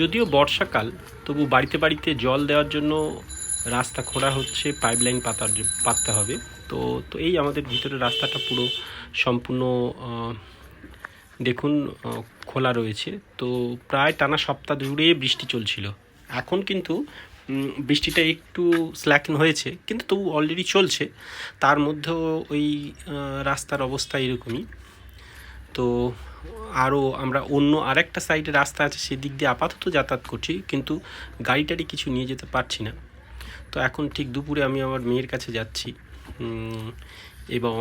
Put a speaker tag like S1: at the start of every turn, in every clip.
S1: যদিও বর্ষাকাল, তবু বাড়িতে বাড়িতে জল দেওয়ার জন্য রাস্তা খোঁড়া হচ্ছে পাইপলাইন পাতার পাততে হবে। তো তো এই আমাদের ভিতরে রাস্তাটা পুরো সম্পূর্ণ দেখুন খোলা রয়েছে। তো প্রায় টানা সপ্তাহ জুড়ে বৃষ্টি চলছিল। এখন কিন্তু বৃষ্টিটা একটু স্ল্যাকিন হয়েছে, কিন্তু তবু অলরেডি চলছে। তার মধ্যেও ওই রাস্তার অবস্থা এরকমই। তো আরও আমরা অন্য আরেকটা সাইডে রাস্তা আছে, সেদিক দিয়ে আপাতত যাতায়াত করছি, কিন্তু গাড়ি টাড়ি কিছু নিয়ে যেতে পারছি না। তো এখন ঠিক দুপুরে আমি আমার মেয়ের কাছে যাচ্ছি এবং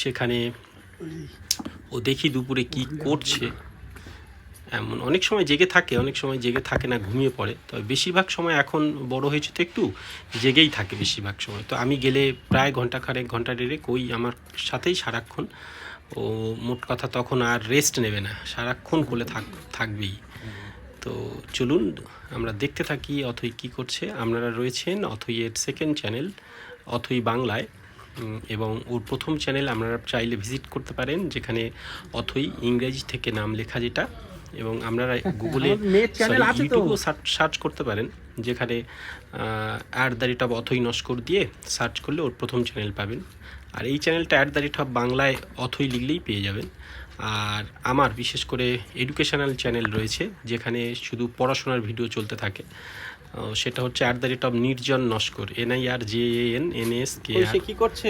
S1: সেখানে ও দেখি দুপুরে কি করছে। এমন অনেক সময় জেগে থাকে, অনেক সময় জেগে থাকে না, ঘুমিয়ে পড়ে। তবে বেশিরভাগ সময় এখন বড় হয়েছে তো একটু জেগেই থাকে বেশিরভাগ সময়। তো আমি গেলে প্রায় ঘণ্টা খানেক ঘণ্টা ডেরেক ওই আমার সাথেই সারাক্ষণ। ও মোট কথা তখন আর রেস্ট নেবে না, সারাক্ষণ কোলে থাক, থাকবেই। তো চলুন, আমরা দেখতে থাকি অথই কি করছে। আপনারা রয়েছেন অথইয়ের সেকেন্ড চ্যানেল অথই বাংলায় এবং ওর প্রথম চ্যানেল আপনারা চাইলে ভিজিট করতে পারেন, যেখানে অথই ইংরেজি থেকে নাম লেখা যেটা এবং আপনারা গুগলে। ইউটিউবেও সার্চ করতে পারেন যেখানে at the rate of Athoi Naskar দিয়ে সার্চ করলে ওর প্রথম চ্যানেল পাবেন। আর এই চ্যানেলটা অ্যাট দ্য রেট অফ বাংলায় অথই লিখলেই পেয়ে যাবেন। আর আমার বিশেষ করে এডুকেশনাল চ্যানেল রয়েছে যেখানে শুধু পড়াশোনার ভিডিও চলতে থাকে। সেটা হচ্ছে at the rate of Nirjan Naskar N I R J N N S K
S2: সে কি করছে?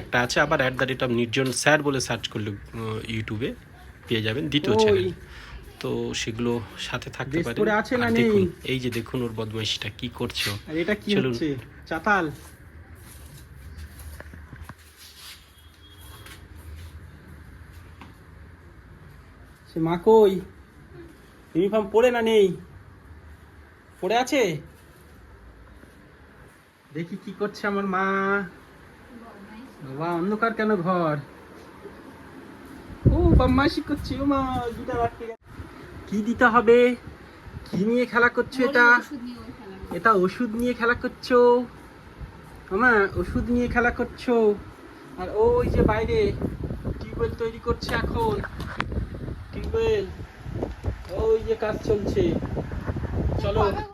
S1: একটা আছে আবার at the rate of Nirjan sir বলে সার্চ করলে ইউটিউবে পেয়ে যাবেন দ্বিতীয় চ্যানেল তো সেগুলো সাথে থাকতে
S2: পরে। আছে না
S1: দেখুন এই যে দেখুন ওর বদমাইশিটা কি করছ?
S2: এটা কি। হচ্ছে? চাতাল। সে মা কই? ইউনিফর্ম পরে না নেই? পড়ে আছে? দেখি কি করছে আমার মা। বাবা অন্ধকার কেন ঘর? ও বদমাইশি করছে ও মা গিটার আটকে। কি দিতে হবে? কি নিয়ে খেলা করছ এটা? এটা ওষুধ নিয়ে খেলা করছ? হ্যাঁ ওষুধ নিয়ে খেলা করছ? আর ওই যে বাইরে টিউবওয়েল তৈরি করছে এখন। টিউবওয়েল ওই যে কাজ চলছে। চলো।